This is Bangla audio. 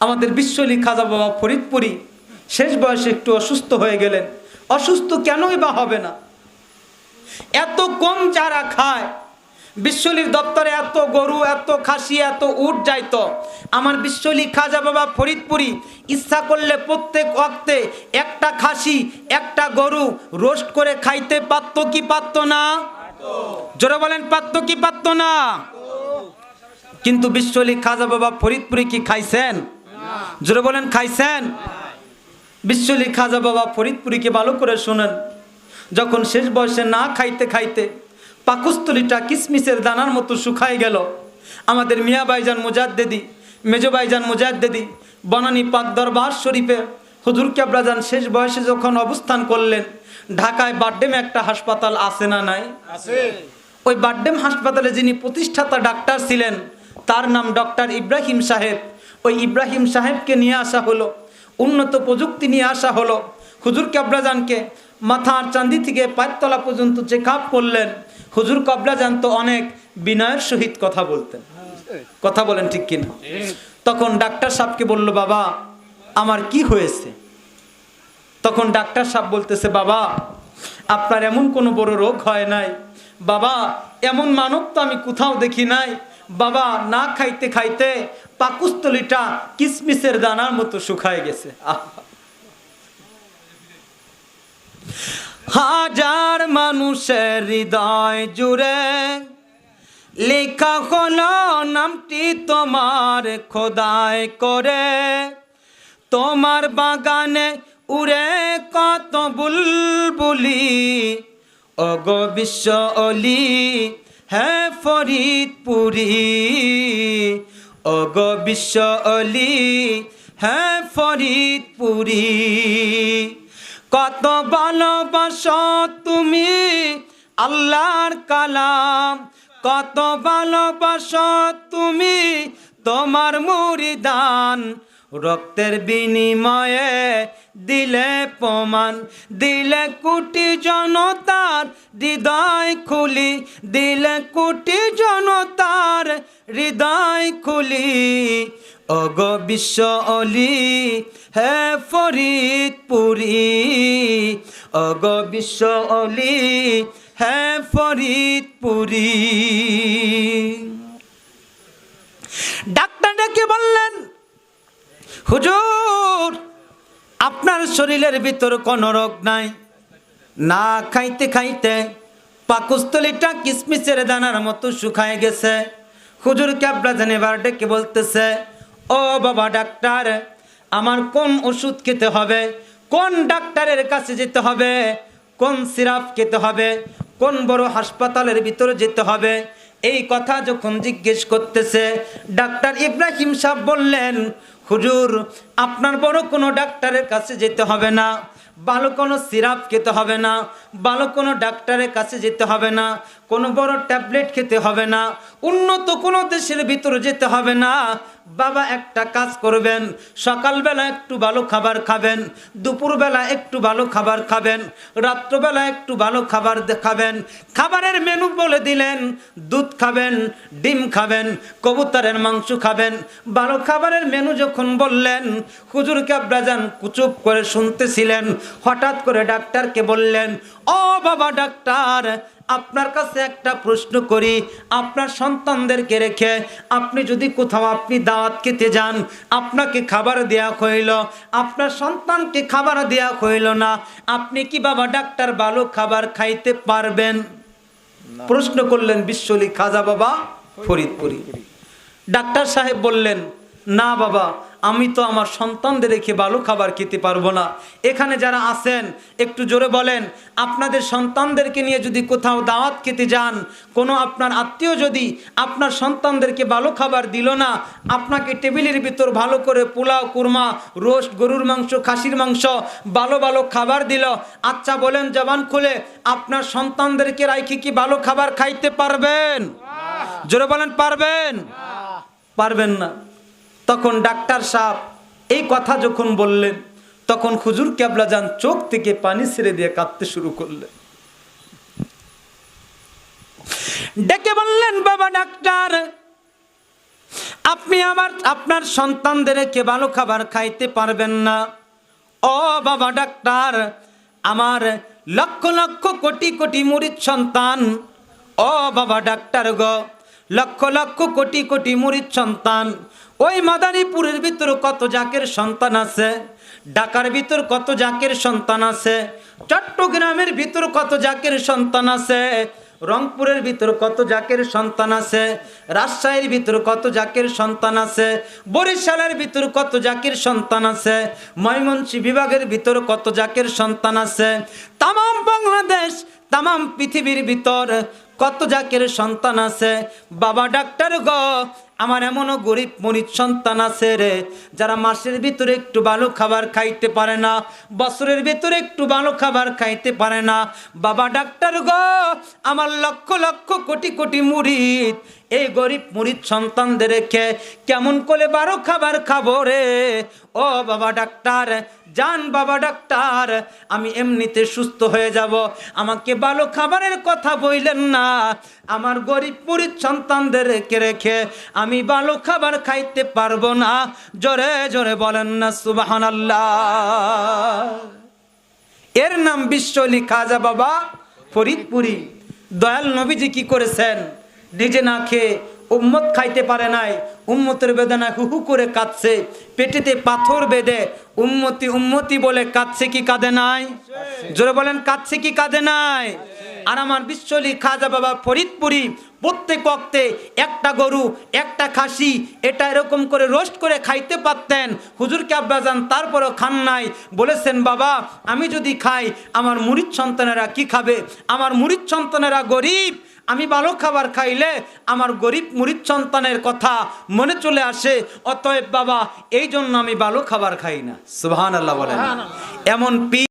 আমাদের বিশ্বলী খাজা বাবা ফরিদপুরি। শেষ বয়সে একটু অসুস্থ হয়ে গেলেন। অসুস্থ কেনই বা হবে না? এত কম চারা খায়। বিশ্বলির দপ্তরে এত গরু, এত খাসি, এত উট যাইতো। আমার বিশ্বলি খাজা বাবা ফরিদপুরি। ইচ্ছা করলে প্রত্যেক অক্তে একটা খাসি, একটা গরু রোস্ট করে খাইতে পারতো কি পারতো না? জোরে বলেন, পারতো কি পারতো না? কিন্তু বিশ্বলি খাজা বাবা ফরিদপুরি কি খাইছেন? জোরে বলেন খাইছেন? বিশ্বলি খাজা বাবা ফরিদপুরিকে ভালো করে শোনেন। যখন শেষ বয়সে না খাইতে খাইতে পাকুস্তলিটা কিসমিসের দানার মতো শুকায় গেল। আমাদের মিয়া ভাইজান মুজাদ্দেদি মেজো ভাইজান মুজাদ্দেদি বনানী পাক দরবার শরীফে হুজুর ক্যাবরাজান শেষ বয়সে যখন অবস্থান করলেন ঢাকায় বাড্ডেমে একটা হাসপাতাল আছে না নাই? ওই বাড্ডেম হাসপাতালে যিনি প্রতিষ্ঠাতা ডাক্তার ছিলেন তার নাম ডক্টর ইব্রাহিম সাহেব। ওই ইব্রাহিম সাহেবকে নিয়ে আসা হলো, উন্নত প্রযুক্তি নিয়ে আসা হলো। হুজুর কাবরাজানকে মাথার চান্দি থেকে পায়তলা পর্যন্ত চেক আপ করলেন। হুজুর কাবরাজান তো অনেক বিনয়ের সহিত কথা বলতেন। কথা বলেন ঠিক কিনা? তখন ডাক্তার সাহেবকে বলল, বাবা, আমার কি হয়েছে? তখন ডাক্তার সাহেব বলতেছে, বাবা, আপনার এমন কোনো বড় রোগ হয় নাই। বাবা, এমন মানব তো আমি কোথাও দেখি নাই। বাবা না খাইতে খাইতে পাকুস্তলিটা কিসমিসের দানার মতো শুকায় গেছে। হাজার মানুষের হৃদয় জুড়ে লেখা হলো নামটি তোমার খোদায় করে তোমার বাগানে উড়ে কত বুলবুলি অগ বিশ্ব অলি হ্যাঁ ফরিদপুরি। অগ বিশ্ব অলি হ্যাঁ ফরিদপুরি। কত ভালোবাস তুমি আল্লাহর কালাম। কত ভালোবাস তুমি তোমার মুরিদান। রক্তের বিনিময়ে দিলে প্রমাণ, দিলে কোটি জনতার হৃদয় খুলি, দিলে কোটি জনতার হৃদয় খুলি। অগ বিশ্ব অলি, হে ফরিদপুরি অগ বিশ্ব অলি, হে ফরিদপুরি। ডাক্তার ডেকে বললেন হুজুর, আপনার শরীরের ভিতর কোনো রোগ নাই। না খাইতে খাইতে পাকুস্তলিটা কিসমিসের দানার মতো শুকায় গেছে। হুজুর ক্যাবলা জানেবার ডেকে বলতেছে, ও বাবা ডাক্তার, আমার কোন ওষুধ খেতে হবে? কোন ডাক্তারের কাছে যেতে হবে? কোন সিরাপ খেতে হবে? কোন বড় হাসপাতালের ভিতরে যেতে হবে? এই কথা যখন জিজ্ঞেস করতেছে, ডাক্তার ইব্রাহিম সাহেব বললেন হুজুর আপনার বড় কোনো ডাক্তারের কাছে যেতে হবে না। ভালো কোনো সিরাপ খেতে হবে না। ভালো কোনো ডাক্তারের কাছে যেতে হবে না। কোনো বড় ট্যাবলেট খেতে হবে না। উন্নত কোনো দেশের ভিতরে যেতে হবে না। বাবা একটা কাজ করবেন। সকালবেলা একটু ভালো খাবার খাবেন। দুপুরবেলা একটু ভালো খাবার খাবেন। রাত্রবেলা একটু ভালো খাবার খাবেন খাবারের মেনু বলে দিলেন। দুধ খাবেন, ডিম খাবেন, কবুতরের মাংস খাবেন। ভালো খাবারের মেনু যখন বললেন হুজুর কাবরাজান কুচুপ করে শুনতেছিলেন হঠাৎ করে ডাক্তারকে বললেন ও বাবা ডাক্তার আপনার কাছে একটা প্রশ্ন করি আপনার সন্তানদেরকে রেখে আপনি যদি কোথাও আপনি দাওয়াত খেতে যান আপনাকে খাবার দেয়া হইল আপনার সন্তানকে খাবার দেয়া হইল না আপনি কি বাবা ডাক্তার ভালো খাবার খাইতে পারবেন? প্রশ্ন করলেন বিশ্বলি খাজা বাবা ফরিদপুরি। ডাক্তার সাহেব বললেন না বাবা আমি তো আমার সন্তানদের রেখে ভালো খাবার খেতে পারব না। এখানে যারা আছেন একটু জোরে বলেন আপনাদের সন্তানদেরকে নিয়ে যদি কোথাও দাওয়াত খেতে যান কোনো আপনার আত্মীয় যদি আপনার সন্তানদেরকে ভালো খাবার দিল না আপনাকে টেবিলের ভিতর ভালো করে পোলাও কুরমা রোস্ট গরুর মাংস খাসির মাংস ভালো ভালো খাবার দিল আচ্ছা বলেন জবান খুলে আপনার সন্তানদেরকে রাইখে কি ভালো খাবার খাইতে পারবেন? জোরে বলেন পারবেন? পারবেন না। তখন ডাক্তার সাহেব এই কথা যখন বললেন, তখন হুজুর ক্যাবলা যান চোখ থেকে পানি ছেড়ে দিয়ে কাঁদতে শুরু করলেন। ডেকে বললেন, বাবা ডাক্তার, আপনি আমার, আপনার সন্তানদেরকে ভালো খাবার খাইতে পারবেন না। ও বাবা ডাক্তার, আমার লক্ষ লক্ষ কোটি কোটি মুরিদ সন্তান। ও বাবা ডাক্তার গো লক্ষ লক্ষ কোটি কোটি মুরিদ সন্তান। ওই মাদারীপুরের ভিতর কত জাকের সন্তান আছে? ঢাকার ভিতর কত জাকের সন্তান আছে? চট্টগ্রামের ভিতর কত জাকের সন্তান আছে? রংপুরের ভিতর কত জাকের সন্তান আছে? রাজশাহীর ভিতর কত জাকের সন্তান আছে? বরিশালের ভিতর কত জাকের সন্তান আছে? ময়মনসিংহ বিভাগের ভিতর কত জাকের সন্তান আছে? তাম বাংলাদেশ তাম পৃথিবীর ভিতর কত জাকের সন্তান আছে? বাবা ডাক্তার গ, আমার এমনও গরিব মনির সন্তান আছে রে, যারা মাসের ভিতরে একটু ভালো খাবার খাইতে পারে না, বছরের ভিতরে একটু ভালো খাবার খাইতে পারে না। বাবা ডাক্তার গ, আমার লক্ষ লক্ষ কোটি কোটি মুরিদ এই গরিব মুরিদ সন্তানদের রেখে কেমন করে বারো খাবার খাব রে? ও বাবা ডাক্তার যান বাবা ডাক্তার, আমি এমনিতে সুস্থ হয়ে যাব। আমাকে ভালো খাবারের কথা বইলেন না। আমার গরিব মুরিদ সন্তানদের রেখে রেখে আমি ভালো খাবার খাইতে পারব না। জোরে জোরে বলেন না সুবাহান এর নাম বিশ্বলি খাজা বাবা ফরিদপুরি। দয়াল নবীজি কি করেছেন? নিজে না খেয়ে উম্মত খাইতে পারে নাই। উম্মতের বেদনা হু হু করে কাঁদছে। পেটেতে পাথর বেঁধে উম্মতি উম্মতি বলে কাঁদছে কি কাঁদে নাই? জোরে বলেন কাঁদছে কি কাঁদে নাই? আর আমার বিশ্বলি খাজা বাবা ফরিদপুরি প্রত্যেক অক্তে একটা গরু একটা খাসি এটা এরকম করে রোস্ট করে খাইতে পারতেন। হুজুরকে আব্বাজান তারপরও খান নাই। বলেছেন বাবা আমি যদি খাই আমার মুরিদ সন্তানেরা কি খাবে? আমার মুরিদ সন্তানেরা গরিব। আমি ভালো খাবার খাইলে আমার গরিব মুরিদ সন্তানের কথা মনে চলে আসে। অতএব বাবা এই জন্য আমি ভালো খাবার খাই না। সুবহান আল্লাহ বলেন এমন পি